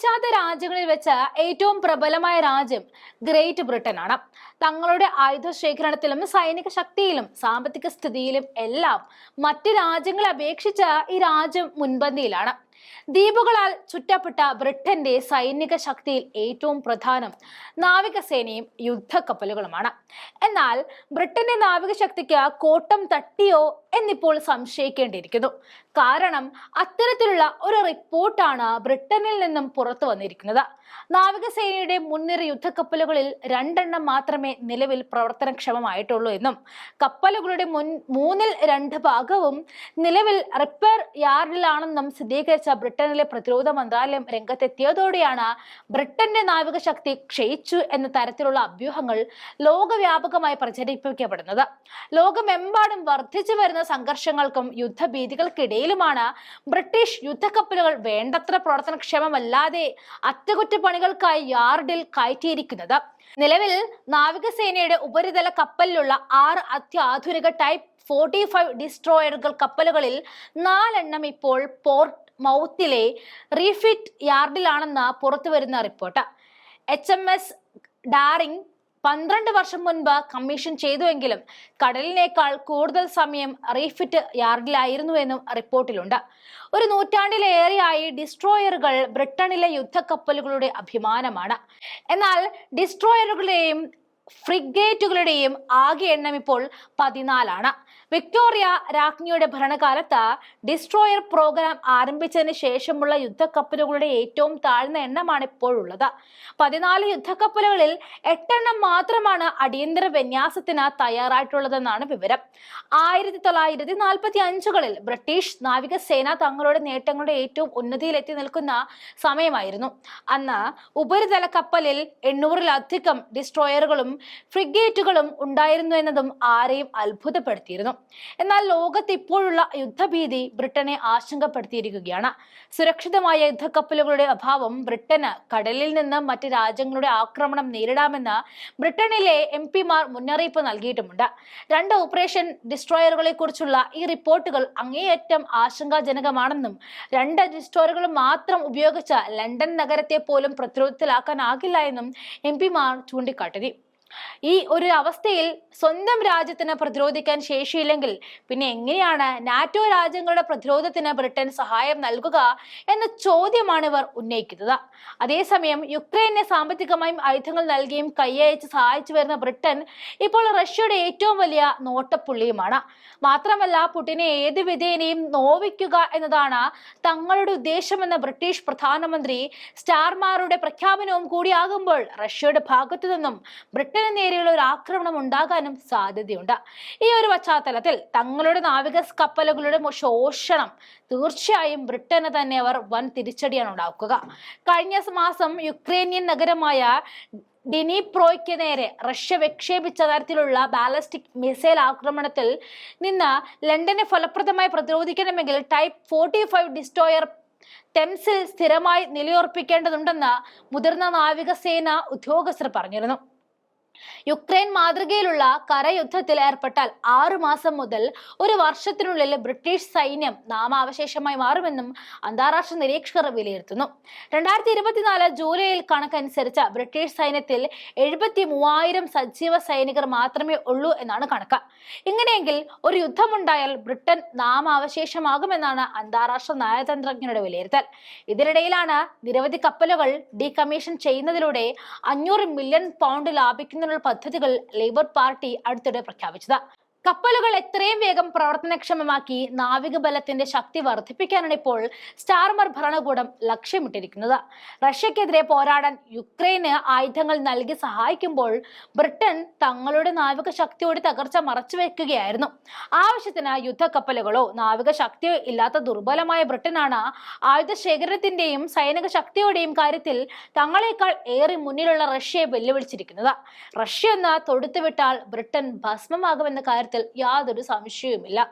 പാശ്ചാത്യ രാജ്യങ്ങളിൽ വെച്ച് ഏറ്റവും പ്രബലമായ രാജ്യം ഗ്രേറ്റ് ബ്രിട്ടൻ ആണ് തങ്ങളുടെ ആയുധ ശേഖരണത്തിലും സൈനിക ശക്തിയിലും സാമ്പത്തിക സ്ഥിതിയിലും എല്ലാം മറ്റ് രാജ്യങ്ങളെ അപേക്ഷിച്ച് ഈ രാജ്യം മുൻപന്തിയിലാണ്. ദ്വീപുകളാൽ ചുറ്റപ്പെട്ട ബ്രിട്ടന്റെ സൈനിക ശക്തിയിൽ ഏറ്റവും പ്രധാനം നാവികസേനയും യുദ്ധക്കപ്പലുകളുമാണ്. എന്നാൽ ബ്രിട്ടന്റെ നാവിക ശക്തിക്ക് കോട്ടം തട്ടിയോ എന്നിപ്പോൾ സംശയിക്കേണ്ടിയിരിക്കുന്നു. കാരണം അത്തരത്തിലുള്ള ഒരു റിപ്പോർട്ടാണ് ബ്രിട്ടനിൽ നിന്നും പുറത്തു വന്നിരിക്കുന്നത്. നാവികസേനയുടെ മുൻനിര യുദ്ധക്കപ്പലുകളിൽ രണ്ടെണ്ണം മാത്രമേ നിലവിൽ പ്രവർത്തനക്ഷമമായിട്ടുള്ളൂ എന്നും കപ്പലുകളുടെ മുൻ മൂന്നിൽ രണ്ട് ഭാഗവും നിലവിൽ റിപ്പയർ യാർഡിലാണെന്നും സ്ഥിരീകരിച്ച ബ്രിട്ടനിലെ പ്രതിരോധ മന്ത്രാലയം രംഗത്തെത്തിയതോടെയാണ് ബ്രിട്ടന്റെ നാവിക ശക്തി ക്ഷയിച്ചു എന്ന തരത്തിലുള്ള അഭ്യൂഹങ്ങൾ ലോകവ്യാപകമായി പ്രചരിപ്പിക്കപ്പെടുന്നത്. ലോകമെമ്പാടും വർദ്ധിച്ചു വരുന്ന സംഘർഷങ്ങൾക്കും യുദ്ധഭീതികൾക്കിടയിലുമാണ് ബ്രിട്ടീഷ് യുദ്ധക്കപ്പലുകൾ വേണ്ടത്ര പ്രവർത്തനക്ഷമമല്ലാതെ അറ്റകുറ്റപ്പണികൾക്കായി യാർഡിൽ കയറ്റിയിരിക്കുന്നത്. നിലവിൽ നാവികസേനയുടെ ഉപരിതല കപ്പലിലുള്ള ആറ് അത്യാധുനിക ടൈപ്പ് ഫോർട്ടി ഫൈവ് ഡിസ്ട്രോയറുകൾ കപ്പലുകളിൽ നാലെണ്ണം ഇപ്പോൾ പോർട്ട് മൗത്തിലെ റീഫിറ്റ് യാർഡിലാണെന്ന് പുറത്തുവരുന്ന റിപ്പോർട്ട്. എച്ച് എം എസ് ഡാറിംഗ് പന്ത്രണ്ട് വർഷം മുൻപ് കമ്മീഷൻ ചെയ്തുവെങ്കിലും കടലിനേക്കാൾ കൂടുതൽ സമയം റീഫിറ്റ് യാർഡിലായിരുന്നു എന്നും റിപ്പോർട്ടിലുണ്ട്. ഒരു നൂറ്റാണ്ടിലേറെയായി ഡിസ്ട്രോയറുകൾ ബ്രിട്ടനിലെ യുദ്ധക്കപ്പലുകളുടെ അഭിമാനമാണ്. എന്നാൽ ഡിസ്ട്രോയറുകളുടെയും ഫ്രിഗേറ്റുകളുടെയും ആകെ എണ്ണം ഇപ്പോൾ പതിനാലാണ്. വിക്ടോറിയ രാജ്ഞിയുടെ ഭരണകാലത്ത് ഡിസ്ട്രോയർ പ്രോഗ്രാം ആരംഭിച്ചതിന് ശേഷമുള്ള യുദ്ധക്കപ്പലുകളുടെ ഏറ്റവും താഴ്ന്ന എണ്ണമാണ് ഇപ്പോഴുള്ളത്. പതിനാല് യുദ്ധക്കപ്പലുകളിൽ എട്ടെണ്ണം മാത്രമാണ് അടിയന്തര വിന്യാസത്തിന് തയ്യാറായിട്ടുള്ളതെന്നാണ് വിവരം. ആയിരത്തി തൊള്ളായിരത്തി നാൽപ്പത്തി അഞ്ചുകളിൽ ബ്രിട്ടീഷ് നാവികസേന തങ്ങളുടെ നേട്ടങ്ങളുടെ ഏറ്റവും ഉന്നതിയിലെത്തി നിൽക്കുന്ന സമയമായിരുന്നു. അന്ന് ഉപരിതല കപ്പലിൽ എണ്ണൂറിലധികം ഡിസ്ട്രോയറുകളും ഫ്രിഗേറ്റുകളും ഉണ്ടായിരുന്നു എന്നതും ആരെയും അത്ഭുതപ്പെടുത്തിയിരുന്നു. എന്നാൽ ലോകത്ത് ഇപ്പോഴുള്ള യുദ്ധഭീതി ബ്രിട്ടനെ ആശങ്കപ്പെടുത്തിയിരിക്കുകയാണ്. സുരക്ഷിതമായ യുദ്ധക്കപ്പലുകളുടെ അഭാവം ബ്രിട്ടന് കടലിൽ നിന്ന് മറ്റ് രാജ്യങ്ങളുടെ ആക്രമണം നേരിടാമെന്ന് ബ്രിട്ടനിലെ എം പിമാർ മുന്നറിയിപ്പ് നൽകിയിട്ടുമുണ്ട്. രണ്ട് ഓപ്പറേഷൻ ഡിസ്ട്രോയറുകളെ കുറിച്ചുള്ള ഈ റിപ്പോർട്ടുകൾ അങ്ങേയറ്റം ആശങ്കാജനകമാണെന്നും രണ്ട് ഡിസ്ട്രോയറുകൾ മാത്രം ഉപയോഗിച്ച ലണ്ടൻ നഗരത്തെ പോലും പ്രതിരോധത്തിലാക്കാനാകില്ല എന്നും എം പിമാർ ചൂണ്ടിക്കാട്ടി. ഈ ഒരു അവസ്ഥയിൽ സ്വന്തം രാജ്യത്തിന് പ്രതിരോധിക്കാൻ ശേഷിയില്ലെങ്കിൽ പിന്നെ എങ്ങനെയാണ് നാറ്റോ രാജ്യങ്ങളുടെ പ്രതിരോധത്തിന് ബ്രിട്ടൻ സഹായം നൽകുക എന്ന ചോദ്യമാണ് ഇവർ ഉന്നയിക്കുന്നത്. അതേസമയം യുക്രൈനെ സാമ്പത്തികമായും ആയുധങ്ങൾ നൽകിയും കൈയയച്ച് സഹായിച്ചു വരുന്ന ബ്രിട്ടൻ ഇപ്പോൾ റഷ്യയുടെ ഏറ്റവും വലിയ നോട്ടപ്പുള്ളിയുമാണ്. മാത്രമല്ല പുടിനെ ഏത് വിധേനയും നോവിക്കുക എന്നതാണ് തങ്ങളുടെ ഉദ്ദേശമെന്ന ബ്രിട്ടീഷ് പ്രധാനമന്ത്രി സ്റ്റാർമാരുടെ പ്രഖ്യാപനവും കൂടിയാകുമ്പോൾ റഷ്യയുടെ ഭാഗത്തു നിന്നും ബ്രിട്ടന് നേരെയുള്ള ഒരു ആക്രമണം ഉണ്ടാകാനും സാധ്യതയുണ്ട്. ഈ ഒരു പശ്ചാത്തലത്തിൽ തങ്ങളുടെ നാവിക കപ്പലുകളുടെ ശോഷണം തീർച്ചയായും ബ്രിട്ടന് തന്നെ അവർ വൻ തിരിച്ചടിയാണ് ഉണ്ടാക്കുക. കഴിഞ്ഞ മാസം യുക്രൈനിയൻ നഗരമായ ഡിനിപ്രോയ്ക്ക് നേരെ റഷ്യ വിക്ഷേപിച്ച തരത്തിലുള്ള ബാലസ്റ്റിക് മിസൈൽ ആക്രമണത്തിൽ നിന്ന് ലണ്ടനെ ഫലപ്രദമായി പ്രതിരോധിക്കണമെങ്കിൽ ടൈപ്പ് ഫോർട്ടി ഫൈവ് ഡിസ്ട്രോയർ ടെംസിൽ സ്ഥിരമായി നിലയുറപ്പിക്കേണ്ടതുണ്ടെന്ന് മുതിർന്ന നാവികസേന ഉദ്യോഗസ്ഥർ പറഞ്ഞിരുന്നു. യുക്രൈൻ മാതൃകയിലുള്ള കരയുദ്ധത്തിൽ ഏർപ്പെട്ടാൽ ആറുമാസം മുതൽ ഒരു വർഷത്തിനുള്ളിൽ ബ്രിട്ടീഷ് സൈന്യം നാമാവശേഷമായി മാറുമെന്നും അന്താരാഷ്ട്ര നിരീക്ഷകർ വിലയിരുത്തുന്നു. രണ്ടായിരത്തി ഇരുപത്തിനാല് ജൂലൈയിൽ കണക്കനുസരിച്ച ബ്രിട്ടീഷ് സൈന്യത്തിൽ എഴുപത്തി മൂവായിരം സജീവ സൈനികർ മാത്രമേ ഉള്ളൂ എന്നാണ് കണക്ക്. ഇങ്ങനെയെങ്കിൽ ഒരു യുദ്ധമുണ്ടായാൽ ബ്രിട്ടൻ നാമാവശേഷമാകുമെന്നാണ് അന്താരാഷ്ട്ര നയതന്ത്രജ്ഞരുടെ വിലയിരുത്തൽ. ഇതിനിടയിലാണ് നിരവധി കപ്പലുകൾ ഡീകമ്മീഷൻ ചെയ്യുന്നതിലൂടെ അഞ്ഞൂറ് മില്യൺ പൗണ്ട് ലാഭിക്കുന്നതിനുള്ള പദ്ധതികൾ ലേബർ പാർട്ടി അടുത്തിടെ പ്രഖ്യാപിച്ചത്. കപ്പലുകൾ എത്രയും വേഗം പ്രവർത്തനക്ഷമമാക്കി നാവികബലത്തിന്റെ ശക്തി വർദ്ധിപ്പിക്കാനാണ് ഇപ്പോൾ സ്റ്റാർമർ ഭരണകൂടം ലക്ഷ്യമിട്ടിരിക്കുന്നത്. റഷ്യക്കെതിരെ പോരാടാൻ യുക്രൈന് ആയുധങ്ങൾ നൽകി സഹായിക്കുമ്പോൾ ബ്രിട്ടൻ തങ്ങളുടെ നാവിക ശക്തിയോട് തകർച്ച മറച്ചുവെക്കുകയായിരുന്നു. ആവശ്യത്തിന് യുദ്ധക്കപ്പലുകളോ നാവിക ശക്തിയോ ഇല്ലാത്ത ദുർബലമായ ബ്രിട്ടനാണ് ആയുധ ശേഖരത്തിന്റെയും സൈനിക ശക്തിയുടെയും കാര്യത്തിൽ തങ്ങളെക്കാൾ ഏറെ മുന്നിലുള്ള റഷ്യയെ വെല്ലുവിളിച്ചിരിക്കുന്നത്. റഷ്യ എന്ന് തൊടുത്തുവിട്ടാൽ ബ്രിട്ടൻ ഭസ്മമാകുമെന്ന കാര്യത്തിൽ യാതൊരു സംശയവുമില്ല.